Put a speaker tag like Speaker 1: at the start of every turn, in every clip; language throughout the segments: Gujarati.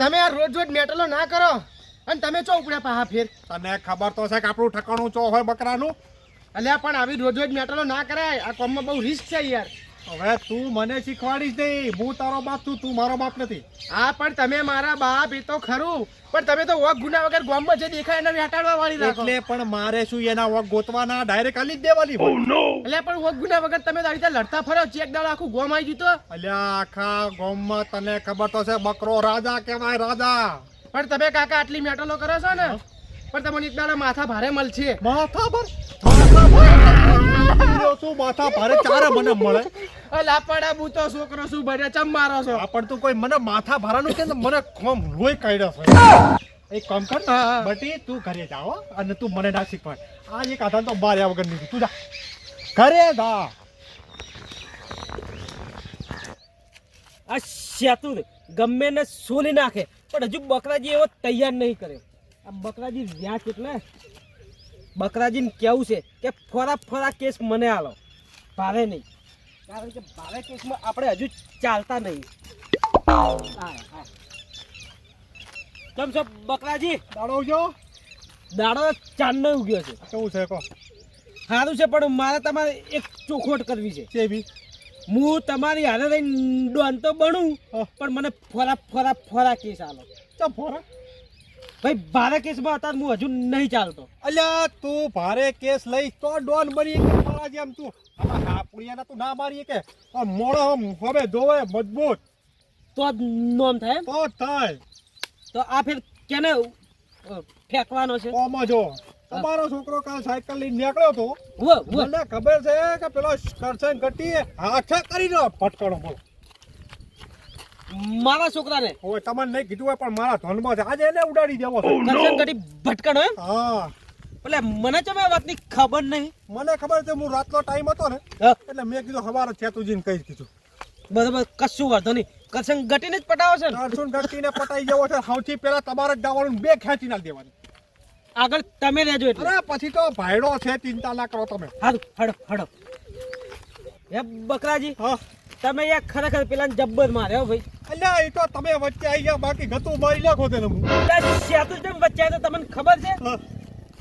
Speaker 1: તમે આ રોજ રોજ મેટલો ના કરો અને તમે ચો ઉપડ્યા પાહા ફેર?
Speaker 2: તને ખબર તો છે કે આપણું ઠકાણું ચો હોય બકરાનું?
Speaker 1: અલ્યા પણ આવી રોજ રોજ મેટલો ના કરાય. આ કોમમાં બહુ રિસ્ક છે યાર.
Speaker 2: હવે તું મને શીખવાડીશ નહીં. હું તારો બાપ છું તું મારો બાપ નથી.
Speaker 1: હા પણ તમે મારા બાપ એ તો ખરું. પણ તમે તો વોક ગુના વગર ગામમાં જે દેખાય એને હટાડવા વાળી રાખો.
Speaker 2: એટલે પણ મારે શું એના વગ ગોતવાના? ડાયરેક્ટ આલી જ દેવાની હોય.
Speaker 1: એટલે પણ વોક ગુના વગર તમે તારી રીતે લડતા ફરો ચેક દાડો આખું ગોમ આવી જતો
Speaker 2: અલ્યા આખા ગામમાં તને ખબર તો છે બકરો રાજા કહેવાય રાજા.
Speaker 1: પણ તમે કાકા આટલી મેટલો કરો છો ને? પણ તમને એક દાડા માથા ભારે મળશે.
Speaker 2: માથા પર શું માથા ભારે ચારે મને મળે.
Speaker 1: લાપડા બૂતો છોકરો શું ભરે ચમ મારો છો?
Speaker 2: આ તું કોઈ મને માથા ભારાનું કે મને ખોમ લોહી કાઢ્યો છે. એક કામ કર
Speaker 1: હા, હા.
Speaker 2: બટી તું ઘરે જા અને તું મને ના શીખવાડ. આ એક આધાર તો બાર વગર નહીં તું જા. ઘરે જા.
Speaker 3: આ સેતુ ગમે ને સોલી નાખે પણ હજુ બકરાજી એવો તૈયાર નહીં કર્યો આ બકરાજી વ્યાજ એટલે બકરાજીને કેવું છે કે ફરા ફરા કેસ મને આલો. ભારે નહીં. કારણ કે ભારે કેસમાં આપણે હજુ ચાલતા નહીં. કેમ છો બકરાજી?
Speaker 2: દાડો ઉગ્યો?
Speaker 3: દાડો ચાંદનો ઉગ્યો છે.
Speaker 2: કેવું છે કહો.
Speaker 3: સારું છે પણ મારે તમારે એક ચોખવટ કરવી છે.
Speaker 2: ચેવી
Speaker 3: હું તમારી હારે રહીને ડોન તો બનું. પણ મને ફરા ફરા ફરા કેસ આલો.
Speaker 2: તો ફોરા
Speaker 3: ભાઈ ભારે કેસમાં હતા હું હજુ નહીં ચાલતો.
Speaker 2: અલ્યા તું ભારે કેસ લઈ તો ડોન બની કે મારા જેમ તું. હાપુડિયાના તું ના મારી કે? મોડો હવે ધોવે મજબૂત.
Speaker 3: તો નોમ થાય?
Speaker 2: તો થાય.
Speaker 3: તો આ ફેર કેને ફેંકવાનો છે?
Speaker 2: ઓમાં જો. તમારો છોકરો કાલ સાયકલ લઈને નીકળ્યો તો. મને ખબર છે કે પેલો કરશન ઘટી હાથે કરી દો ફટકણો બોલો.
Speaker 3: મારા છોકરાને.
Speaker 2: હવે તમને નહીં કીધું હોય પણ મારા ધનમાં છે. આજે એને ઉડાડી દેવો છે.
Speaker 3: કરશન કટી ભટકણો એમ
Speaker 2: હા.
Speaker 3: એટલે મને ચમે વાતની ખબર નહીં.
Speaker 2: મને ખબર છે હું રાતનો ટાઈમ હતો ને એટલે મેં કીધું સવારે છેતુજીને કહી કીધું
Speaker 3: બરાબર કશું વાંધો નહીં. કરશન ગટીને જ પટાવો છે ને.
Speaker 2: ગટીને પટાઈ જવો છે. સૌથી પહેલા તમારે જ દાવાનું બે ખેંચી ના દેવાની.
Speaker 3: આગળ તમે રહેજો એટલે.
Speaker 2: અરે પછી તો ભાઈડો છે ચિંતા ના કરો તમે.
Speaker 3: હારું હડો હડો. એ બકરાજી
Speaker 2: હા.
Speaker 3: તમે યાર ખરેખર પેલા જબ્બર માર્યો ભાઈ.
Speaker 2: અલ્યા એ તો તમે વચ્ચે આવી ગયા બાકી ગતું મારી નાખો તેને હું
Speaker 3: સેતુ જેમ વચ્ચે આવ્યો તો તમને ખબર છે.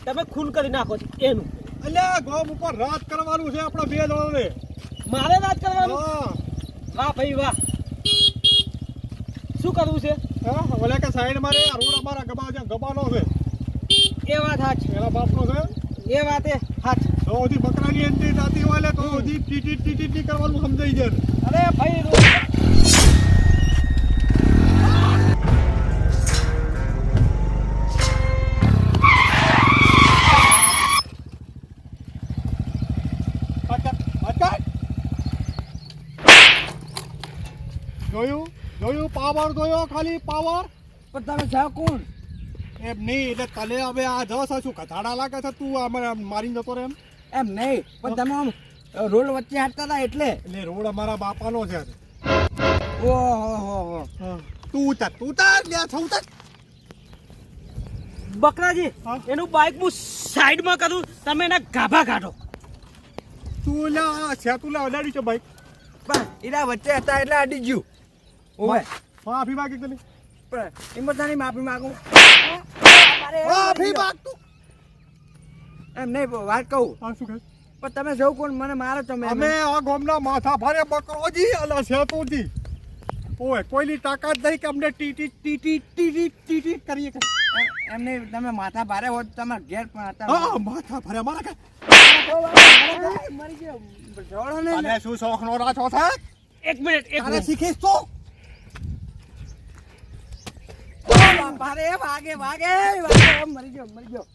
Speaker 3: તમે ખૂન કરી નાખો છો એનું.
Speaker 2: અલ્યા ગોમ ઉપર રાત કરવાનું છે આપણા બે જણાને.
Speaker 3: મારે રાત કરવાનું? વાહ ભાઈ વાહ. શું કરવું છે?
Speaker 2: હા ઓલે કે સાઈડ મારે રોડ અમારા ગબા છે ગબાનો છે.
Speaker 3: એ વાત હાચ.
Speaker 2: એના બાપનો છે.
Speaker 3: એ વાત એ હાચ.
Speaker 2: તો હજી બકરાની એન્ટ્રી થતી હોય એટલે તો હજી ટીટી ટીટીટ ટી કરવાનું સમજાઈ જાય
Speaker 3: અરે ભાઈ
Speaker 2: જોયું? જોયું? પાવર જોયો ખાલી પાવર?
Speaker 3: પણ તમે જાઓ કોણ?
Speaker 2: એમ નહીં એટલે તને હવે આ જશ શું કથાડા લાગે છે તું આમ મારીને જતો રે એમ?
Speaker 3: એમ નહીં પણ તમે આમ રોડ વચ્ચે હાટતા હતા એટલે.
Speaker 2: એટલે રોડ અમારા બાપાનો છે
Speaker 3: ઓહો
Speaker 2: તું ઉતાર તું ઉતાર લે છો ઉતાર.
Speaker 3: બકરાજી એનું બાઇક હું સાઈડમાં કરું તમે એના ગાભા કાઢો.
Speaker 2: તું લે છે તું લે અડાડી છે
Speaker 4: બસ એના વચ્ચે હતા એટલે અડી ગયું. ઓવે.
Speaker 2: માફી માંગી તને
Speaker 4: પણ એમાં તારી માફી માંગુ.
Speaker 2: માફી માંગ તું
Speaker 4: એમ નહીં વાત કહું.
Speaker 2: શું કહે?
Speaker 4: પણ તમે સૌ કોણ મને મારો તમે
Speaker 2: અમે આ ગોમના માથા ફરે બકરોજી અને સેતુજી ઓય કોઈની તાકાત નહીં કે અમને ટીટી ટીટી ટીટી ટીટી કરીએ કે
Speaker 4: એમ- એમ નહીં તમે માથા ભારે હોત તમારા ઘેર પણ હતા.
Speaker 2: હા માથા ભારે મારા કે
Speaker 4: મરી ગયો જોડો ને
Speaker 2: શું શોખ નો રાછો છે?
Speaker 3: એક મિનિટ એક મિનિટ.
Speaker 2: શીખીશ તો.
Speaker 4: ભારે વાગે વાગે વાગે એમ મરી ગયો મરી ગયો.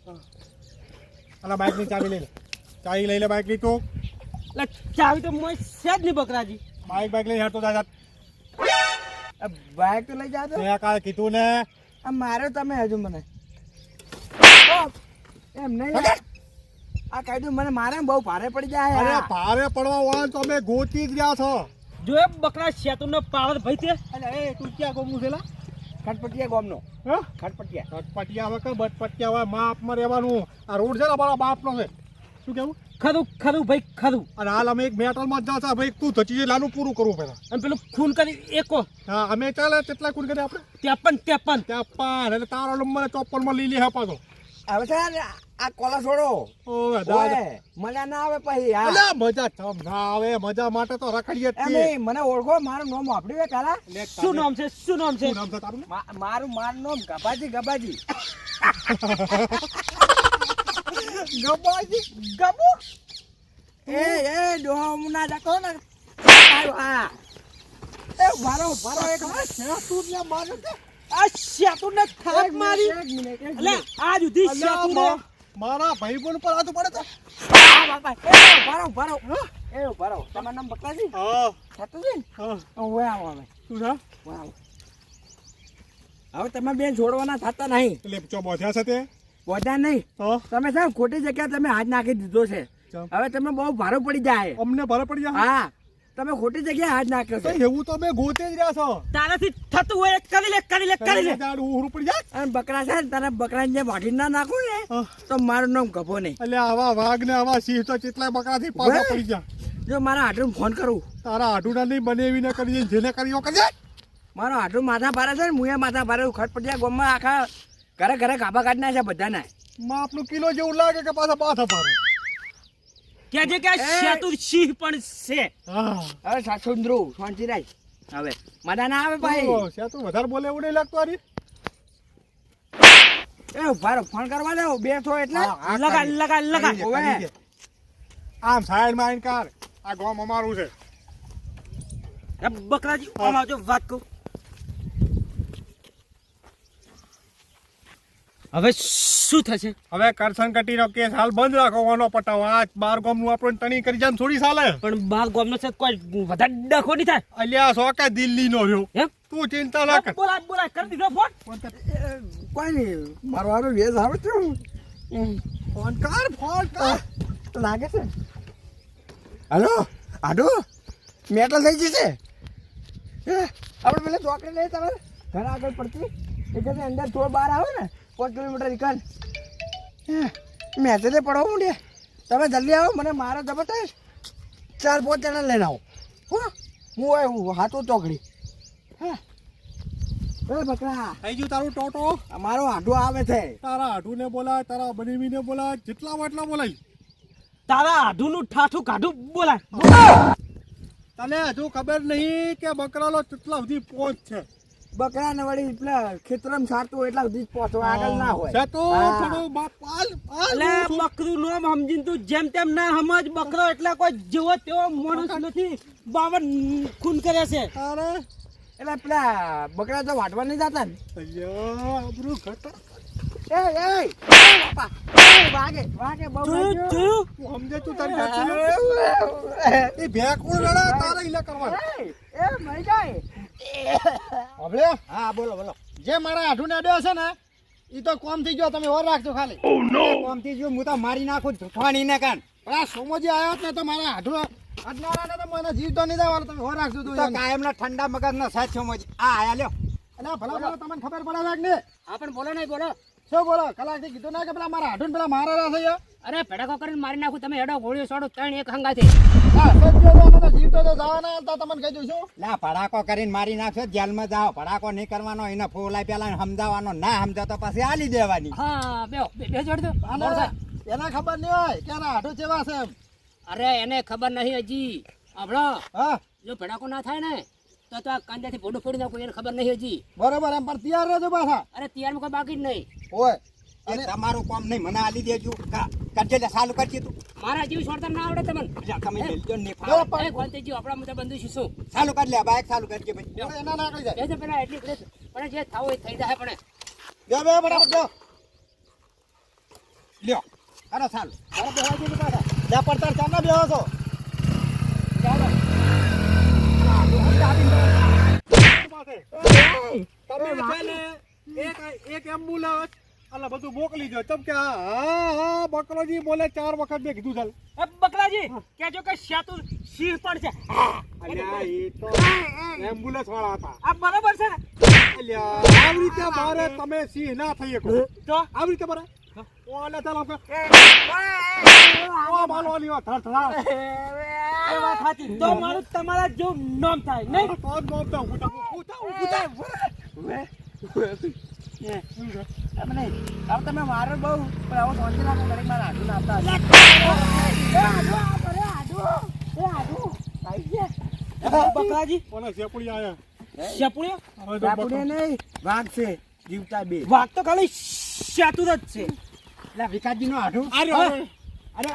Speaker 2: અલા બાઇકની ચાવી લઈ લે. ચાવી લઈ લે બાઇકની તું.
Speaker 3: એટલે ચાવી તો મોય છે જ નહીં બકરાજી.
Speaker 2: બાઇક બાઇક લઈ હેડતો જા
Speaker 4: આ બાઈક તો લઈ જાતો
Speaker 2: તે. કાલે કીધું ને.
Speaker 4: આ મારે તમે હજુ મને. એમ નહીં આ કાયદું મને મારે બહુ ભારે પડી જાય
Speaker 2: અરે. ભારે પડવા વાળા તો અમે ગોતી જ રહ્યા છો.
Speaker 3: જો એ બકરા સેતુનો પાવર ભાઈ તે.
Speaker 2: અરે એ તું ક્યાં ગોમું છેલા
Speaker 4: ખટપટિયા ગામનો.
Speaker 2: હા?
Speaker 4: ખટપટિયા.
Speaker 2: ચટપટિયા હવે કે બટપટિયા હવે માપમાં રહેવાનું? આ રોડ છે ને અમારા બાપનો છે. શું કેવું
Speaker 3: ખરું ખરું ભાઈ ખરું
Speaker 2: અને હાલ અમે એક મેટલમાં જ જાતા ભાઈ તું ધચી જે લાનું પૂરું કરવું પહેલા.
Speaker 3: અને પેલું ખૂન કરી એકો.
Speaker 2: હા અમે ચાલે કેટલા ખૂન કરીએ આપણે?
Speaker 3: ત્રેપન ત્રેપન.
Speaker 2: ત્યાં એટલે તારો નંબર ચોપનમાં લઈ લે હપા તો
Speaker 4: હવે છે ને આ કોલા છોડો.
Speaker 2: ઓવે
Speaker 4: મજા ના આવે પછી હા.
Speaker 2: અલ્યા મજા તમ ના આવે મજા માટે તો રખડીએ જ
Speaker 4: મને ઓળખો મારું નામ આપડ્યું છે કાલા
Speaker 3: શું નામ છે? શું નામ છે?
Speaker 2: શું
Speaker 4: મારું મારું નામ ગબાજી ગબાજી ગબાજી ગબો એ એ ડોમ ના જતો ને. આ હા. એ મારો ભારો એક તું ને મારું છે
Speaker 3: આ શેતુને થાક મારી?
Speaker 4: એક મિનિટ એક
Speaker 3: એટલે આ સુધી
Speaker 2: અલ્યા,
Speaker 3: શેતુને.
Speaker 2: મા- મારા પર હાથ પડે તો
Speaker 4: બાપા એ ભારો ભારો એ ભારો તમારું નામ બકલાજી?
Speaker 2: હા.
Speaker 4: થતું છે ને
Speaker 2: હા
Speaker 4: હવે આવો વાવ તમે બેન છોડવાના થતા નહીં.
Speaker 2: એટલે ચો બોધ્યા છે તે?
Speaker 4: બધા નહીં. તમે સાહેબ ખોટી જગ્યા તમે હાથ નાખી દીધો છે. હવે તમે બહુ ભારો પડી જાય.
Speaker 2: અમને ભારો પડી જાય?
Speaker 4: હા. તમે ખોટી જગ્યાએ હાથ નાખ્યો છે.
Speaker 2: એવું તો અમે ગોતે જ રહ્યા છો.
Speaker 3: તારાથી થતું હોય એક કરી લે કરી લે કરી લે
Speaker 2: દાડ ઉહરું પડી જાય
Speaker 4: અને બકરા છે તારા બકરાને જે વાઢી ના નાખું ને તો મારું નામ ગભો નહીં.
Speaker 2: એટલે આવા વાઘ ને આવા સિંહ તો કેટલાય બકરાથી પાછા. પડી જાય
Speaker 4: જો મારા હાટું ફોન કરું.
Speaker 2: તારા આડુના નહીં બને એવી ને કરી જેને કરી કરી
Speaker 4: મારો હાટું માથા ભારે છે ને મુએ માથા ભારે ખટ પડી જાય ગોમમાં આખા ઘરે ઘરે કાબા કાઢી છે બધાના.
Speaker 2: માપનું કિલો જેવું લાગે કે પાછા પાછા પારે
Speaker 3: કે જે કે શેતુર! સિંહ પણ છે.
Speaker 2: અરે
Speaker 4: હવે સાસુંદ્રુ શાંતિ રાખ હવે મજા ના આવે ભાઈ.
Speaker 2: તું વધારે બોલે એવું નહીં લાગતું અરે
Speaker 4: એ ભારો ફોન કરવા દો બે છો એટલે.
Speaker 3: લગા લગા લગા.
Speaker 2: દે. આમ સાઈડમાં આઈને કાર. આ ગામ અમારું છે.
Speaker 3: બકરાજી આમ આવજો વાત કહું હવે શું થશે?
Speaker 2: હવે કરસન કટીનો કેસ હાલ બંધ રાખવાનો પટાવ. આ બાર ગામનું આપણને તણી કરી જાય થોડી સાલે.
Speaker 3: પણ બાર ગામનો છે કોઈ વધારે ડખો નહીં થાય.
Speaker 2: અલ્યા સોકે દિલ્હીનો દિલ્હી નો રહ્યો તું ચિંતા ના કર.
Speaker 3: બોલા બોલા કરી દીધો ફોન.
Speaker 4: કોઈ નહીં. મારો હારો વેજ આવે છે
Speaker 2: ફોન કર ફોન કર.
Speaker 4: લાગે છે? હલો આડો. મેટલ થઈ જશે હે, આપણે પેલા ચોકડી લઈ તમારે ઘર આગળ પડતી. એટલે અંદર થોડો બહાર આવે ને. પાંચ કિલોમીટર નીકળ મેસેજે પડવા માંડે તમે જલ્દી આવો મને મારે જબરદસ્ત ચાર પાંચ જણા લઈને આવો. હો હું હોય હું હાથો ચોકડી. હા એ બકરા.
Speaker 2: થઈ ગયું તારું ટોટો.
Speaker 4: મારો આડો આવે છે.
Speaker 2: તારા આઢુ ને બોલાય તારા બનીમીને ને બોલાય જેટલા વાટલા બોલાય.
Speaker 3: તારા આધુનું ઠાઠું કાઢું બોલાય.
Speaker 2: તને હજુ ખબર નહીં કે બકરાનો કેટલા સુધી પહોંચ છે.
Speaker 4: બકરા ને વળી એટલે ખેતરમ સારતું હોય એટલા સુધી પહોંચવા આગળ ના હોય.
Speaker 2: છે તો
Speaker 4: હા.
Speaker 2: થોડું પાલ પાલ.
Speaker 3: એટલે બકરું નોમ સમજીને તું જેમ તેમ ના સમજ બકરો એટલે કોઈ જેવો તેવો માણસ નથી. બાવન ખૂન કરે છે.
Speaker 2: અરે
Speaker 4: એટલે પેલા બકરા તો વાટવા નહીં જતા ને.
Speaker 2: અయ్యా આબરૂ ઘટા
Speaker 4: એ બાપા. વાગે વાગે બહુ
Speaker 2: સમજે તું તારી લે. એ ભેકું લડા તારે ઈલા કરવાનું.
Speaker 4: એ, એ મરી જાય.
Speaker 1: હવે હા બોલો બોલો. જે મારા આઠું નાડ્યો છે ને એ તો કોમ થઈ ગયો તમે ઓર રાખજો ખાલી. કોમથી ગયો હું તો મારી નાખું જુઠવાણી ને કાન પણ આ સોમોજી આવ્યો જ ને તો મારા આઠું અડનારા તો મને જીવ તો નહીં દેવાનો તમે ઓર રાખજો તું કાયમ ના ઠંડા મગજ ના સાથ સોમોજી. આ આયા લ્યો. એટલે ભલા ભલા તમને ખબર પડે નહીં?
Speaker 5: હા પણ બોલો નહીં બોલો.
Speaker 1: શું બોલો? કલાકથી કીધું ના કે પેલા મારા હાડું પેલા મારા રહ્યા છે
Speaker 5: અરે ભેડાકો કરીને મારી નાખું. તમે હેડો ગોળીઓ છોડો ત્રણ એક હંગાથી.
Speaker 1: હા સત્ય તો અમે તો જવાના હતા તમને કહી દઉં છું.
Speaker 6: ના ભડાકો કરીને મારી નાખશો જેલમાં જાઓ. ભડાકો નહીં કરવાનો એને ફોલાય પેલા સમજાવવાનો. ના સમજાતો પછી આલી દેવાની.
Speaker 5: હા બે બે જોડ દો
Speaker 1: એને ખબર નહીં હોય કે આઠું ચેવા છે
Speaker 5: અરે એને ખબર નહીં હજી. આપણો
Speaker 1: હા.
Speaker 5: જો ભેડાકો ના થાય ને તો તો આ કાંદાથી ભોડું ફોડી નાખું એને ખબર નહીં હજી.
Speaker 1: બરોબર એમ પણ તૈયાર રહેજો પાછા.
Speaker 5: અરે તૈયારમાં કોઈ બાકી જ નહીં.
Speaker 1: હોય.
Speaker 6: અને તમારું કામ નહીં મને આલી દેજો. કરજે લે સાલું કરજે તું.
Speaker 5: મારા જેવી છોડતા ના આવડે તમને.
Speaker 6: જા, તમે મેલજો ને
Speaker 1: ફાળો
Speaker 6: ફાવો.
Speaker 5: એ ગોલતેજી આપણા મુદ્દા બંધુ છું શું?
Speaker 6: સાલું કરી લે બાઈક સાલું કરજે ભાઈ.
Speaker 1: એના ના કરી જાય.
Speaker 5: બે પેલા એટલી પ્રેસ પણ જે થાવ એ થઈ જાય પણ.
Speaker 1: બે બે બરાબર જો.
Speaker 6: લ્યો. અરે સાલું.
Speaker 1: અરે બેહવા જેવું પાછા લે પડતા ચારના બેહો છો
Speaker 2: તમે એક એક એમ્બ્યુલન્સ. અલા બધું મોકલી દો ચમ કે હા હા બકરાજી બોલે ચાર વખત મેં કીધું ચાલ
Speaker 3: એ બકરાજી કહેજો કે શેતુ સિંહ પણ છે
Speaker 2: અલ્યા એ તો એમ્બ્યુલન્સ વાળા હતા
Speaker 3: આ બરાબર છે ને
Speaker 2: અલ્યા આવી રીતે મારે તમે સિંહ ના થઈ શકો
Speaker 3: તો
Speaker 2: આવી રીતે મારે ઓલે ચાલ આપણે ઓ માલો લ્યો થર થર
Speaker 3: એ વાત સાચી તો મારું તમારા જો નામ થાય નહીં
Speaker 2: જ નોમ તો હું તો હું તો
Speaker 4: તમને હવે તમે મારો બહુ પણ હવે સોંચી નાખો ઘડીક મારા નાખતા.
Speaker 3: બકરાજી
Speaker 2: કોને શેપડી આયા?
Speaker 4: નહીં વાઘ છે જીવતા બે.
Speaker 3: વાત તો ખાલી શાતું જ છે.
Speaker 6: એટલે વિકાસજી નું આઢું
Speaker 2: અરે. અરે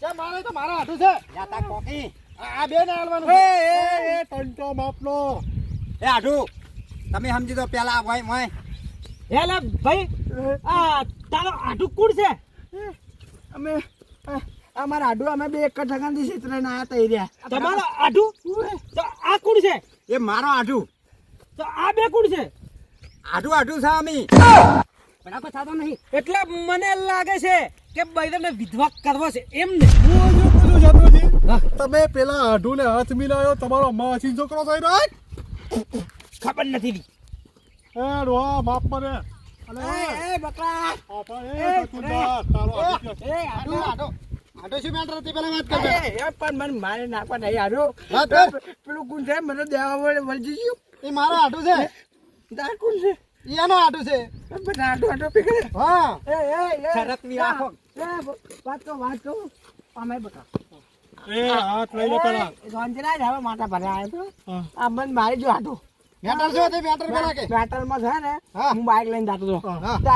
Speaker 1: ચા મારે તો મારા હાથું છે.
Speaker 6: કોકી.
Speaker 1: આ આ બે ને હાલવાનું.
Speaker 2: એ એ એ ટંટો માપનો.
Speaker 6: એ આઢું તમે સમજી દો પેલા ભાઈ ભાઈ
Speaker 3: એલે ભાઈ આ તારો આઢુ કુડ છે?
Speaker 4: અમે અમારા આઢુ અમે બે એક જ ઠગાનથી ક્ષેત્રે ના હતા એ રહ્યા.
Speaker 3: તમારો આઢુ? તો આ કુડ છે?
Speaker 6: એ મારો આઢુ.
Speaker 3: તો આ બે કુડ છે?
Speaker 6: આઢુ આઢુ છે અમી.
Speaker 5: ભડાકો થતો નહીં.
Speaker 3: એટલે મને લાગે છે કે બૈરાને વિધવા કરવો છે. એમ ને
Speaker 2: હું હજુ પૂછું છત્રુજી તમે પેલા આઢુને હાથ મિલાયો તમારો માસી છોકરો થઈ રહ્યો
Speaker 3: ખબર નથી લી.
Speaker 2: એ ડોહા માપ મને અલે
Speaker 4: એ, એ બકરા.
Speaker 2: આપા એ સતુંદાર તારો
Speaker 1: એ આટો આટો આટો શું મેટર હતી પેલા વાત કરજો
Speaker 4: એ, પણ મને મારે નાખવા નહીં
Speaker 1: વાત કર.
Speaker 4: પેલું કોણ છે મને દેવા વળે વળજી ગયું.
Speaker 1: એ મારો આટો છે?
Speaker 4: તાર કોણ છે.
Speaker 1: એનો આટો છે?
Speaker 4: બધા પીકડે
Speaker 1: હા.
Speaker 4: એ એ એ.
Speaker 6: શરતની રાખો.
Speaker 4: એ, વાત તો વાત તો. અમે બકા
Speaker 2: એ હાથ લઈ લે પેલા.
Speaker 4: સોંજના હવે માથા આવ્યો તો આ મને મારી જો હાડું
Speaker 1: મેટર કે?
Speaker 4: છે ને
Speaker 1: હા.
Speaker 4: બાઇક લઈને જતો હતો.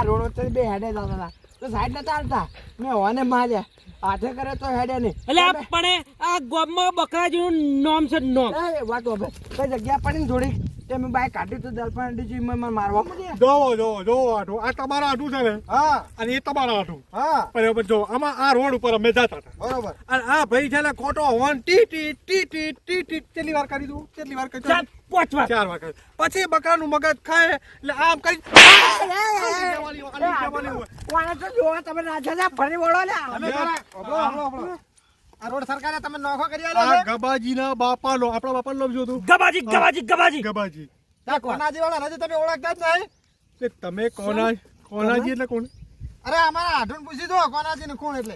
Speaker 4: રોડ વચ્ચે બે હેડે જતા હતા. તો સાઈડ નતા હાલતા મેં હોને માર્યા. હાથે કરે તો હેડે નહીં.
Speaker 3: એટલે આ પણ આ ગોમમાં બકરાજીનું નામ છે નામ.
Speaker 4: એ વાત હવે કઈ જગ્યા પડી ને થોડી તે બાઈક કાઢ્યું તો દલપણ ડીજી મને મારવા
Speaker 2: જોવો જોવો જોવો આઢું આ તમારા આઢું છે ને?
Speaker 1: હા.
Speaker 2: અને એ તમારા આઢું
Speaker 1: હા.
Speaker 2: બરાબર જો આમાં આ રોડ ઉપર અમે જતા હતા.
Speaker 1: બરોબર.
Speaker 2: અને આ ભાઈ છે ને ખોટો હોર્ન ટી ટી ટી ટી ટી ટી કેટલી વાર કરી દઉં કેટલી વાર કરી દઉં
Speaker 3: પાંચ વાર.
Speaker 2: ચાર વાર કરી પછી બકરાનું મગજ ખાય એટલે આમ કરી
Speaker 4: તો જોવા તમે રાજા ફરી વળો ને
Speaker 1: આ રોડ સરકારે તમે નોખો કરી
Speaker 2: આ
Speaker 1: આલ્યો છે?
Speaker 2: ગબાજીના બાપાનો આપણા બાપા લો જો તું
Speaker 3: ગબાજી ગબાજી. ગબાજી.
Speaker 2: ગબાજી
Speaker 1: ત્યાં કોનાજી વાળા નથી તમે ઓળખતા જ નહીં.
Speaker 2: તે તમે કોના કોનાજી એટલે કોણ?
Speaker 1: અરે અમારા આઢુન પૂછી દો કોનાજી ને. કોણ એટલે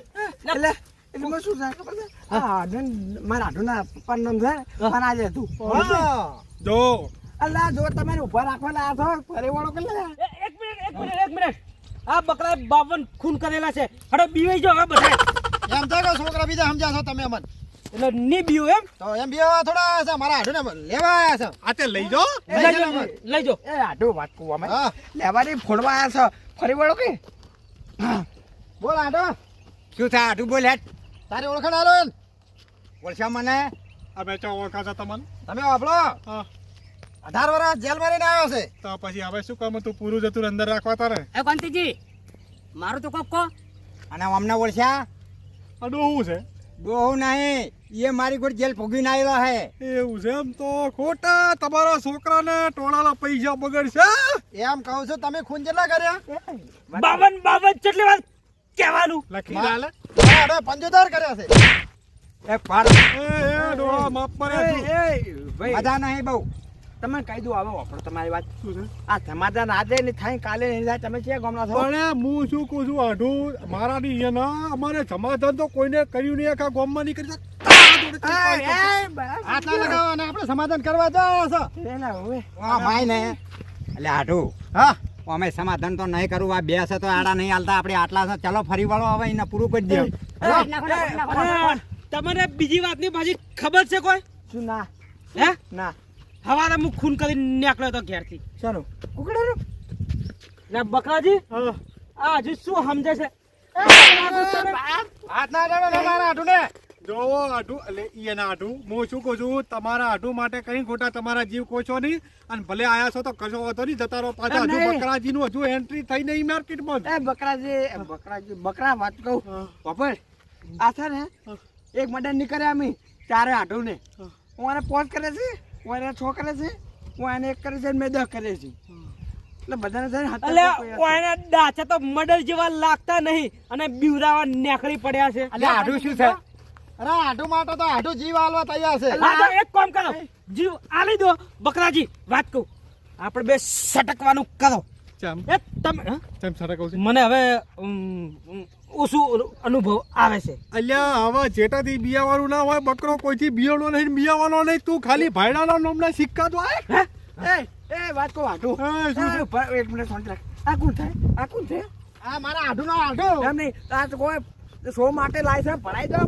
Speaker 4: એટલે એટલે શું થાય? ખબર છે? આ હાડન મારા આઢુન ના પપ્પા નામ છે કોનાજી હતું.
Speaker 1: હા.
Speaker 2: જો.
Speaker 4: અલ્લા જો તમે ઊભા રાખવાના આ છો ફરે વાળો કે લે
Speaker 3: એક મિનિટ એક મિનિટ એક મિનિટ. આ બકરા બાવન ખૂન કરેલા છે. હડો બીવાઈ જાઓ હવે બધા
Speaker 1: એમ થાય છોકરા બીજા સમજ્યા છો તમે અમને.
Speaker 3: એટલે ની બીયું એમ?
Speaker 1: તો એમ બીયો થોડા છે મારા આઢુને લેવા આયા છે.
Speaker 2: આ તે લઈ જાઓ.
Speaker 1: લઈ જો.
Speaker 3: લઈ જાઓ
Speaker 4: એ હાડું વાત કહું અમે.
Speaker 1: લેવા
Speaker 4: લેવાની ફોડવા આવ્યા છો. ફરી વળો કે?
Speaker 1: બોલ આઢો
Speaker 6: શું થાય? આઢું બોલ હેઠ
Speaker 1: તારી ઓળખાણ આલો એમ.
Speaker 6: ઓળખ્યા મને?
Speaker 2: અમે તો ઓળખા છે તમને.
Speaker 1: તમે
Speaker 2: આપણો
Speaker 1: અઢાર વર્ષ જેલ મારીને આવ્યો છે.
Speaker 2: તો પછી હવે શું કામ હતું? પૂરું જતું અંદર રાખવા તારે?
Speaker 5: એ કાંતિજી મારું તો કોક કહો.
Speaker 6: અને અમને ઓળખ્યા?
Speaker 2: ડોહું છે?
Speaker 6: ડોહું નહીં એ મારી કોઈ જેલ ભોગવીને આવેલો હે.
Speaker 2: એવું છે એમ તો? ખોટા તમારા છોકરાને ટોળાના પૈસા બગડશે
Speaker 1: એમ કહું છું તમે ખૂન કેટલા કર્યા?
Speaker 3: બાવન બાવન કેટલી વાર કહેવાનું.
Speaker 2: લખી
Speaker 1: પંચોતેર કર્યા છે.
Speaker 6: એ પાડ.
Speaker 2: એ ડોહા માફ મરે
Speaker 4: એ,
Speaker 6: બધા નહીં બહુ.
Speaker 4: તમે કહી દઉં આવો વાપરો તમારી વાત.
Speaker 2: શું છે?
Speaker 4: આ સમાધાન આજે નહીં થાય કાલે નહીં થાય તમે છે ગામના છો?
Speaker 2: પણ હું શું કહું છું આઢું મારા ની અમારે સમાધાન તો કોઈને કર્યું નહીં આખા ગામમાં નહીં કરી
Speaker 4: આટલા એ, બસ.
Speaker 1: હાથ. ના લગાવો અને આપણે સમાધાન કરવા.
Speaker 6: આ ભાઈ ને. એટલે આઢું
Speaker 1: હા.
Speaker 6: અમે સમાધાન તો નહીં કરવું આ બે છે તો આડા નહીં હાલતા આપણે આટલા છે. ચલો ફરી વળો હવે એને પૂરું કરી દે.
Speaker 3: તમને બીજી વાતની પાછી ખબર છે કોઈ?
Speaker 4: શું ના?
Speaker 3: હે?
Speaker 4: ના.
Speaker 3: હવારે હું ખૂન કરી નીકળ્યો તો ઘેરથી.
Speaker 4: ચાલો કુકડાનું
Speaker 3: ને બકરાજી આ હજુ શું સમજે છે?
Speaker 1: હાથ ના
Speaker 2: જોવો એટલે એના આઢું હું શું કહું છું તમારા આઢું માટે કઈ ખોટા તમારા જીવ કોછો નહીં. અને ભલે આયા છો તો કશો વાંધો નહીં જતા રહો પાછા. હજુ બકરાજી નું હજુ એન્ટ્રી થઈ નહીં માર્કેટમાં
Speaker 4: એ બકરાજી એ બકરાજી બકરા વાત કહું. બાપર આ છે ને એક મર્ડર નીકળ્યા અમે ચારે આઠું ને હું આને પોચ કરે છે? એને છ કરે છે આને એક કરે છે મેં દસ કરે છે. એટલે બધાને છે
Speaker 3: એટલે
Speaker 4: કોઈ કોઈ
Speaker 3: ડાચા તો મડર જેવા લાગતા નહીં અને બીવરાવા નેકળી પડ્યા છે.
Speaker 6: એટલે આઢું શું છે?
Speaker 1: અરે આઢું માટે તો આઢું જીવ હાલવા તૈયાર છે.
Speaker 3: હા એક કામ કરો. જીવ આલી દો. બકરાજી વાત કહું. આપણે બે સટકવાનું કરો. મને હવે ઓછું અનુભવ આવે છે.
Speaker 2: અલ્યા હવે જેટાથી બિયાવાનું ના હોય બકરો કોઈથી બિયાણો નહીં બિયાવાનો નહીં તું ખાલી ભાઈડાના નામના સિક્કા તો આય
Speaker 4: એ એ વાત કહું આટું? એક મિનિટ શાંત આ કોણ થાય આ કોણ છે?
Speaker 1: આ મારા આઢો
Speaker 4: એમ નહીં આ તો કોઈ શો માટે લાય છે? ભરાઈ દો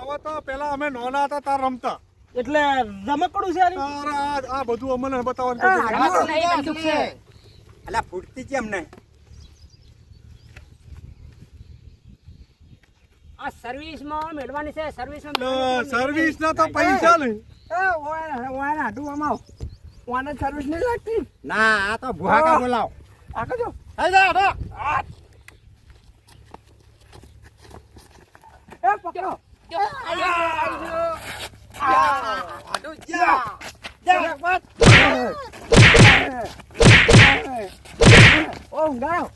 Speaker 2: હવે તો પેલા અમે નોના હતા તાર રમતા.
Speaker 3: એટલે રમકડું છે
Speaker 2: આ- આ બધું અમને બતાવવાનું
Speaker 4: આ.
Speaker 1: આ છે.
Speaker 6: અલા ફૂટતી કેમ નહીં
Speaker 5: આ સર્વિસમાં મેળવાની છે સર્વિસમાં
Speaker 2: લે,
Speaker 5: મેળવાની છે.
Speaker 2: સર્વિસ ના તો પૈસા નહીં
Speaker 4: ઓય ઓય આટું ઓને સર્વિસ નહીં લાગતી
Speaker 6: ના આ તો ભુહાકા બોલાવ
Speaker 4: આ કજો
Speaker 1: હઈ જા આઢો
Speaker 4: એ પકડો ઓ ઊંઘાયો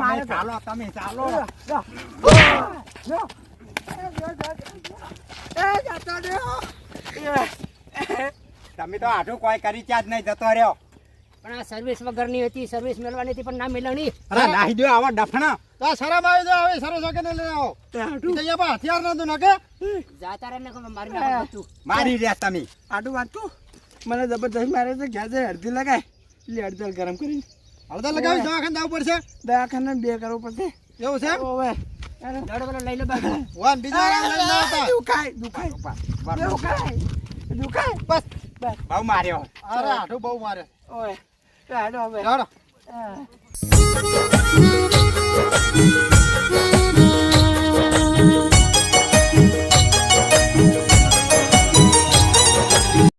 Speaker 4: મારે
Speaker 6: ચાલો તમે ચાલો. તમે તો આઠું કોઈ કરી ત્યાં જ નહીં જતો રહ્યો.
Speaker 5: પણ આ સર્વિસ વગરની હતી સર્વિસ મેળવાની હતી પણ ના મેળવણી.
Speaker 6: અરે નાહી દો આવા ડફણા.
Speaker 1: તો આ શરમ આવી જાય હવે સરસ વગર લઈને આવો. ઈ તો હથિયાર ના ના નાખે
Speaker 5: જાતા રે ને કે મારી નાખો તું
Speaker 6: મારી રહ્યા તમે.
Speaker 4: આડું વાત? તું મને જબરદસ્ત મારે છે ઘેર હળદી લગાય. એટલે હળદર ગરમ કરી
Speaker 1: હળદર લગાવી દવાખાને જવું પડશે.
Speaker 4: દવાખાને બે કરવું પડશે.
Speaker 1: એવું છે?
Speaker 4: ઓવે
Speaker 5: પેલો લઈ લો બાજુ.
Speaker 1: વાન બીજા આવતા.
Speaker 4: દુખાય દુખાય. દુખાય દુખાય? બસ. બસ.
Speaker 6: બહુ માર્યો.
Speaker 1: અરે આઢું બહુ માર્યો
Speaker 4: ઓય ચાલો હવે.
Speaker 1: ચાલો.